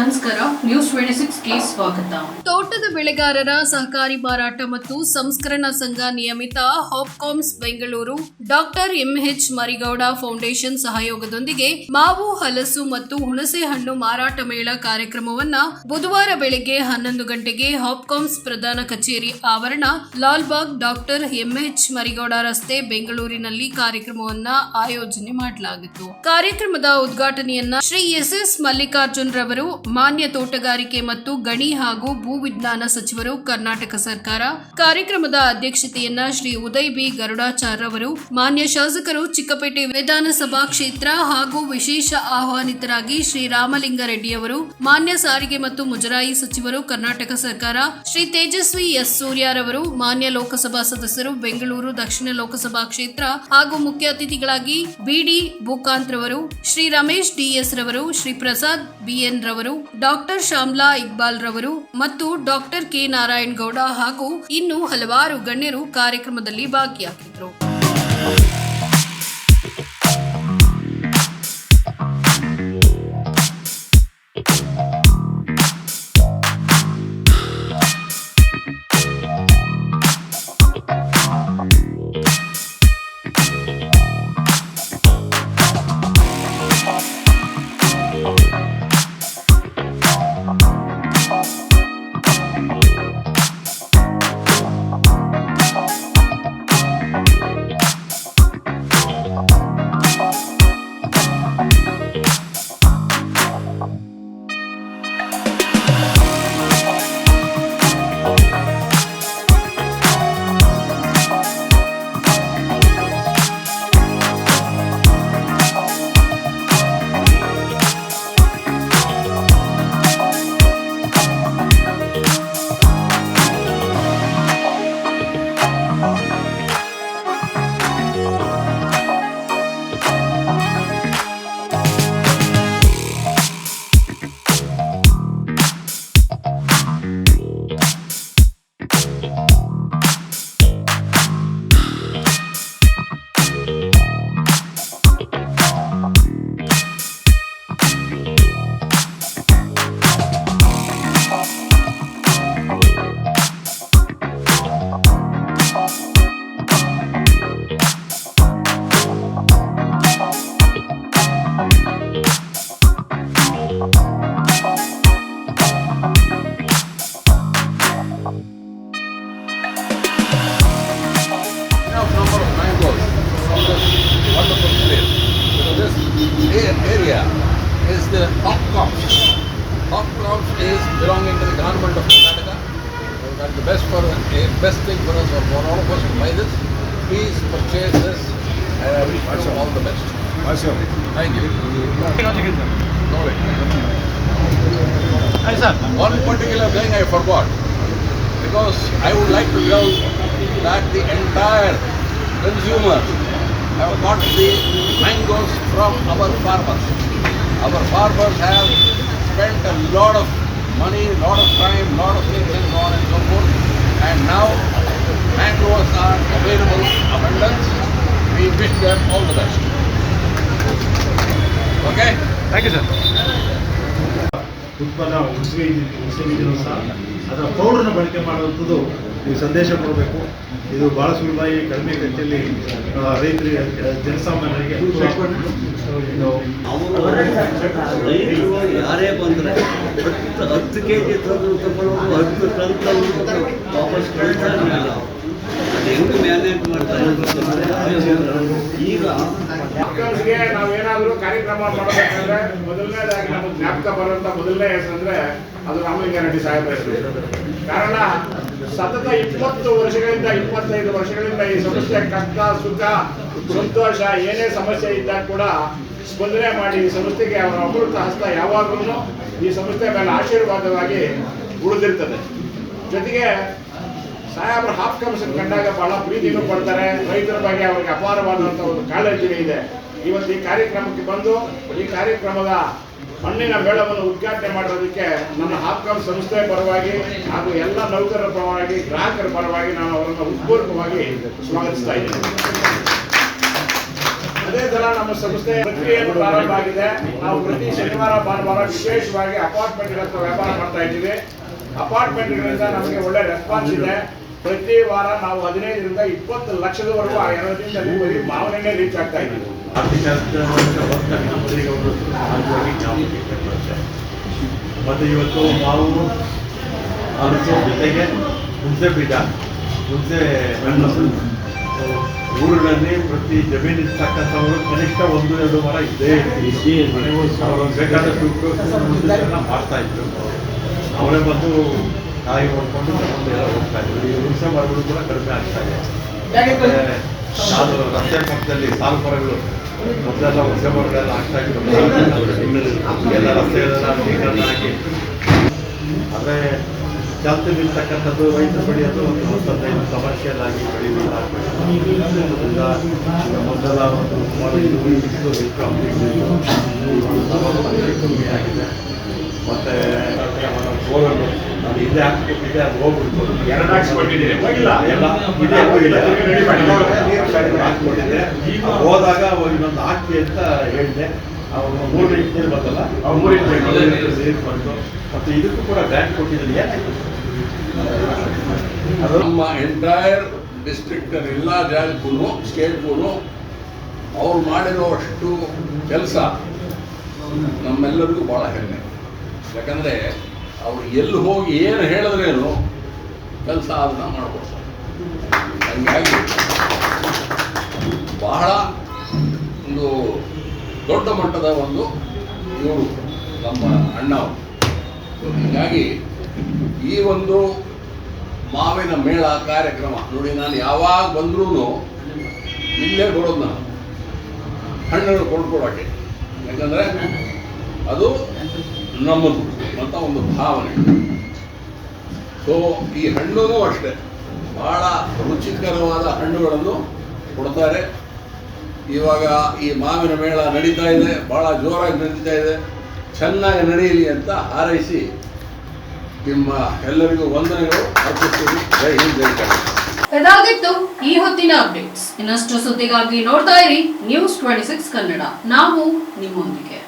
ನಮಸ್ಕಾರ news twenty ಸಿಕ್ಸ್ಗೆ ಸ್ವಾಗತ. ತೋಟದ ಬೆಳೆಗಾರರ ಸಹಕಾರಿ ಮಾರಾಟ ಮತ್ತು ಸಂಸ್ಕರಣಾ ಸಂಘ ನಿಯಮಿತ Hopcoms Bengaluru doctor MH Marigowda foundation ಸಹಯೋಗದೊಂದಿಗೆ ಮಾವು, ಹಲಸು ಮತ್ತು ಹುಣಸೆ ಹಣ್ಣು ಮಾರಾಟ ಮೇಳ ಕಾರ್ಯಕ್ರಮವನ್ನ ಬುಧವಾರ ಬೆಳಗ್ಗೆ ಹನ್ನೊಂದು ಗಂಟೆಗೆ ಹಾಪ್ಕಾಮ್ಸ್ ಪ್ರಧಾನ ಕಚೇರಿ ಆವರಣ, ಲಾಲ್ಬಾಗ್ ಡಾಕ್ಟರ್ ಎಂಎಚ್ ಮರಿಗೌಡ ರಸ್ತೆ ಬೆಂಗಳೂರಿನಲ್ಲಿ ಕಾರ್ಯಕ್ರಮವನ್ನ ಆಯೋಜನೆ ಮಾಡಲಾಗಿತ್ತು. ಕಾರ್ಯಕ್ರಮದ ಉದ್ಘಾಟನೆಯನ್ನ ಶ್ರೀ ಎಸ್ ಎಸ್ ಮಲ್ಲಿಕಾರ್ಜುನ್ ರವರು ಮಾನ್ಯ ತೋಟಗಾರಿಕೆ ಮತ್ತು ಗಣಿ ಹಾಗೂ ಭೂವಿಜ್ಞಾನ ಸಚಿವರು ಕರ್ನಾಟಕ ಸರ್ಕಾರ ಕಾರ್ಯಕ್ರಮದ ಅಧ್ಯಕ್ಷತೆಯನ್ನ ಶ್ರೀ ಉದಯ್ ಬಿ ಗರುಡಾಚಾರ್ ಅವರು, ಮಾನ್ಯ ಶಾಸಕರು ಚಿಕ್ಕಪೇಟೆ ವಿಧಾನಸಭಾ ಕ್ಷೇತ್ರ ಹಾಗೂ ವಿಶೇಷ ಆಹ್ವಾನಿತರಾಗಿ ಶ್ರೀ ರಾಮಲಿಂಗಾರೆಡ್ಡಿ ಅವರು, ಮಾನ್ಯ ಸಾರಿಗೆ ಮತ್ತು ಮುಜರಾಯಿ ಸಚಿವರು ಕರ್ನಾಟಕ ಸರ್ಕಾರ, ಶ್ರೀ ತೇಜಸ್ವಿ ಎಸ್ ಸೂರ್ಯರವರು ಮಾನ್ಯ ಲೋಕಸಭಾ ಸದಸ್ಯರು ಬೆಂಗಳೂರು ದಕ್ಷಿಣ ಲೋಕಸಭಾ ಕ್ಷೇತ್ರ ಹಾಗೂ ಮುಖ್ಯ ಅತಿಥಿಗಳಾಗಿ ಬಿಡಿ ಭೂಕಾಂತ್ ರವರು, ಶ್ರೀ ರಮೇಶ್ ಡಿಎಸ್ ರವರು, ಶ್ರೀ ಪ್ರಸಾದ್ ಬಿಎನ್ ರವರು ಡಾಕ್ಟರ್ ಶ್ಯಾಮ್ಲಾ ಇಕ್ಬಾಲ್ ರವರು ಮತ್ತು ಡಾಕ್ಟರ್ ಕೆ ನಾರಾಯಣ್ ಗೌಡ ಹಾಗೂ ಇನ್ನು ಹಲವಾರು ಗಣ್ಯರು ಕಾರ್ಯಕ್ರಮದಲ್ಲಿ ಭಾಗಿಯಾಗಿದ್ದರು. Area is the Hopcoms. Hopcoms is belonging to the government of Karnataka. So that's the best for a best thing for us or for all of us to buy this. Please purchase this and I wish you all the best. Thank you. No way. Sir, One particular thing I forgot because I would like to tell that the entire consumers have got the mangoes from our farmers. Our farmers have spent a lot of money, lot of time, lot of things and so on and so forth. And now mangoes are available abundance. We wish them all the best. Okay? Thank you, sir. ಉತ್ಪನ್ನ ಉಳಿಸಿ ಉಳಿಸಿದ್ರು ಸಹ ಅದರ ಪೌಡರ್ನ ಬಳಕೆ ಮಾಡುವಂಥದ್ದು ನೀವು ಸಂದೇಶ ಕೊಡಬೇಕು. ಇದು ಭಾಳ ಸುಲಭವಾಗಿ ಕಡಿಮೆ ಖರ್ಚಲ್ಲಿ ರೈತರಿಗೆ ಜನಸಾಮಾನ್ಯರಿಗೆ ರೈತರು ಯಾರೇ ಬಂದರೆ ಹತ್ತು ಹತ್ತು ಕೆ ಜಿ ತಂದು ತಗೊಳ್ಳೋದು ಹತ್ತು ಟನ್ ತಂದು ವಾಪಸ್ ಅದು ಹೆಂಗೆ ಮ್ಯಾನೇಜ್ ಮಾಡ್ತಾರೆ? ಈಗ ಮಕ್ಕಳಿಗೆ ನಾವೇನಾದರೂ ಕಾರ್ಯಕ್ರಮ ಮಾಡಬೇಕಂದ್ರೆ ಮೊದಲನೇದಾಗಿ ನಮಗೆ ಜ್ಞಾಪಕ ಬರುವಂತ ಮೊದಲನೇ ಹೆಸರಂದ್ರೆ ಅದು ರಾಮಲಿಂಗಾರೆಡ್ಡಿ ಸಾಹೇಬ ಹೆಸರು ಕಾರಣ ಸತತ ಇಪ್ಪತ್ತು ವರ್ಷಗಳಿಂದ, ಇಪ್ಪತ್ತೈದು ವರ್ಷಗಳಿಂದ ಈ ಸಮಸ್ಯೆ ಕಷ್ಟ, ಸುಖ, ಸಂತೋಷ, ಏನೇ ಸಮಸ್ಯೆ ಇದ್ದಾಗ ಕೂಡ ಸ್ಪಂದನೆ ಮಾಡಿ ಈ ಸಂಸ್ಥೆಗೆ ಅವರ ಅಮೃತ ಹಸ್ತ ಯಾವಾಗಲೂ ಈ ಸಂಸ್ಥೆ ಮೇಲೆ ಆಶೀರ್ವಾದವಾಗಿ ಉಳಿದಿರ್ತದೆ. ಜೊತೆಗೆ ಸಾಹೇಬ್ರ ಹಾಫ್ ಕಮಿಷನ್ ಕಂಡಾಗ ಬಹಳ ಪ್ರೀತಿನೂ ಪಡ್ತಾರೆ. ರೈತರ ಬಗ್ಗೆ ಅವರಿಗೆ ಅಪಾರವಾದಂಥ ಒಂದು ಕಾಳಜಿ ಇದೆ. ಇವತ್ತು ಈ ಕಾರ್ಯಕ್ರಮಕ್ಕೆ ಬಂದು ಈ ಕಾರ್ಯಕ್ರಮದ ಹಣ್ಣಿನ ಮೇಳವನ್ನು ಉದ್ಘಾಟನೆ ಮಾಡೋದಕ್ಕೆ ನನ್ನ ಹಾಪ್ಕಾಮ್ ಸಂಸ್ಥೆ ಪರವಾಗಿ ಹಾಗೂ ಎಲ್ಲ ನೌಕರರ ಪರವಾಗಿ, ಗ್ರಾಹಕರ ಪರವಾಗಿ ನಾನು ಅವರನ್ನು ಉತ್ಪೂರ್ವಕವಾಗಿ ಸ್ವಾಗತಿಸ್ತಾ ಇದ್ದೀನಿ ಅದೇ ತರ ನಮ್ಮ ಸಂಸ್ಥೆ ಪ್ರಕ್ರಿಯೆಯನ್ನು ಪ್ರಾರಂಭ ಆಗಿದೆ. ನಾವು ಪ್ರತಿ ಶನಿವಾರ, ಭಾನುವಾರ ವಿಶೇಷವಾಗಿ ಅಪಾರ್ಟ್ಮೆಂಟ್ ಹತ್ರ ವ್ಯಾಪಾರ ಮಾಡ್ತಾ ಇದ್ದೀವಿ. ಅಪಾರ್ಟ್ಮೆಂಟ್ಗಳಿಂದ ನಮಗೆ ಒಳ್ಳೆ ರೆಸ್ಪಾನ್ಸ್ ಇದೆ. ಪ್ರತಿ ವಾರ ನಾವು ಹದಿನೈದರಿಂದ ಇಪ್ಪತ್ತು ಲಕ್ಷದವರೆಗೂ ಆ ಎರಡರಿಂದ ಮಾವನಣ್ಣೆ ರೀಚ್ ಆಗ್ತಾ ಇದ್ದೀವಿ ಆರ್ಥಿಕ ಮೊದಲಿಗೆ ಅವರು ಸಹಜವಾಗಿ ಜ್ಞಾಪಕಕ್ಕೆ ಮತ್ತು ಇವತ್ತು ನಾವು ಹಲಸು ಜೊತೆಗೆ ಹುಣಸೆ ಬೀಜ ಹುಣಸೆ ಹಣ್ಣು ಊರಿನಲ್ಲಿ ಪ್ರತಿ ಜಮೀನು ಇರ್ತಕ್ಕಂಥವರು ಕನಿಷ್ಠ ಒಂದು ಎರಡು ವಾರ ಇದ್ದೇ ಬೇಕಾದ ಉಪಯೋಗಿಸ್ಕೊಂಡು ಮಾಡ್ತಾ ಇದ್ರು. ಅವರೇ ಬಂದು ಕಾಯಿ ಹೊಡ್ಕೊಂಡು ತಗೊಂಡು ಎಲ್ಲ ಹೋಗ್ತಾ ಇದ್ರು. ಈ ಹುಣಸೆ ಮರಗಳು ಕೂಡ ಕಡಿಮೆ ಆಗ್ತಾ ಇದೆ. ಅದು ರಸ್ತೆ ಪಕ್ಕದಲ್ಲಿ ಸಾಲು ಮರಗಳು ಮೊದಲೆಲ್ಲ ಉದ್ಯಮಗಳೆಲ್ಲ ಆಗ್ತಾ ಇತ್ತು ಎಲ್ಲ ರಸ್ತೆಗಳೆಲ್ಲ ನೀರನ್ನು ಆಗಿ ಆದರೆ ಜಾಸ್ತಿ ನಿಲ್ತಕ್ಕಂಥದ್ದು ರೈತರು ಬೆಳೆಯೋದು ಒಂದು ಹತ್ತದೈದು ಕಮರ್ಷಿಯಲ್ ಆಗಿ ಬೆಳೆಯುವುದಿಲ್ಲ ಅದರಿಂದ ಮೊದಲ ಒಂದು ಸುಮಾರು ಇದು ಹೆಚ್ಚು ಕಮ್ಮಿ ಆಗಿದೆ. ಮತ್ತು ಹೋಗ್ಬಿಡ್ಬೋದು. ಎರಡು ಹೋಗಿಲ್ಲ ಎಲ್ಲ ಇದೆ ಹೋಗಿಲ್ಲ ಹೋದಾಗ ಇನ್ನೊಂದು ಹಾಕಿ ಅಂತ ಹೇಳಿದೆ. ಅವ್ರು ಮೂರು ಇಂಚ್ ನೀರು ಬಂದಲ್ಲ ಅವ್ರು ಮೂರು ಇಂಚ್ ನೀರು ಬಂತು. ಮತ್ತು ಇದಕ್ಕೂ ಕೂಡ ಬ್ಯಾಂಕ್ ಕೊಟ್ಟಿದ್ದೀನಿ ಏನಾಯ್ತು? ಅದು ನಮ್ಮ ಎಂಟೈರ್ ಡಿಸ್ಟ್ರಿಕ್ಟ್ ಎಲ್ಲ ಜಾಗಕ್ಕೂ ಸ್ಟೇಟ್ಗೂ ಅವ್ರು ಮಾಡಿರೋಷ್ಟು ಕೆಲಸ ನಮ್ಮೆಲ್ಲರಿಗೂ ಭಾಳ ಹೆಮ್ಮೆ. ಯಾಕಂದರೆ ಅವ್ರು ಎಲ್ಲಿ ಹೋಗಿ ಏನು ಹೇಳಿದ್ರೇನು ಕೆಲಸ ಅದನ್ನ ಮಾಡ್ಕೊಡ್ತಾರೆ ಹಂಗಾಗಿ ಬಹಳ ಒಂದು ದೊಡ್ಡ ಮಟ್ಟದ ಒಂದು ಇವರು ನಮ್ಮ ಅಣ್ಣ ಹಂಗಾಗಿ ಈ ಒಂದು ಮಾವಿನ ಮೇಳ ಕಾರ್ಯಕ್ರಮ, ನೋಡಿ ನಾನು ಯಾವಾಗ ಬಂದ್ರೂ ಇಲ್ಲೇ ಕೊಡೋದು ನಾನು. ಹಣ್ಣುಗಳು ಕೊಂಡ್ಕೊಡೋಕ್ಕೆ ಯಾಕಂದರೆ ಅದು ನಮ್ಮದು ಅಂತ ಒಂದು ಭಾವನೆ. ಸೊ ಈ ಹಣ್ಣು ಅಷ್ಟೇ. ಭಾಳ ರುಚಿಕರವಾದ ಹಣ್ಣುಗಳನ್ನು ಕೊಡ್ತಾರೆ. ಇವಾಗ ಈ ಮಾವಿನ ಮೇಳ ನಡೀತಾ ಇದೆ ಭಾಳ ಜೋರಾಗಿ ನಡೀತಾ ಇದೆ. ಚೆನ್ನಾಗಿ ನಡೆಯಲಿ ಅಂತ ಹಾರೈಸಿ ನಿಮ್ಮ ಎಲ್ಲರಿಗೂ ವಂದನೆಗಳು. ಅರ್ಪಿಸ್ತೀನಿ ಜೈ ಹಿಂದ್, ಜೈ ಇದಾಗಿತ್ತು ಈ ಹೊತ್ತಿನ ಅಪ್ಡೇಟ್ಸ್ ಇನ್ನಷ್ಟು ಸುದ್ದಿಗಾಗಿ ನೋಡ್ತಾ ಇರಿ ನ್ಯೂಸ್ ಟ್ವೆಂಟಿ ಸಿಕ್ಸ್ ಕನ್ನಡ. ನಾವು ನಿಮ್ಮೊಂದಿಗೆ.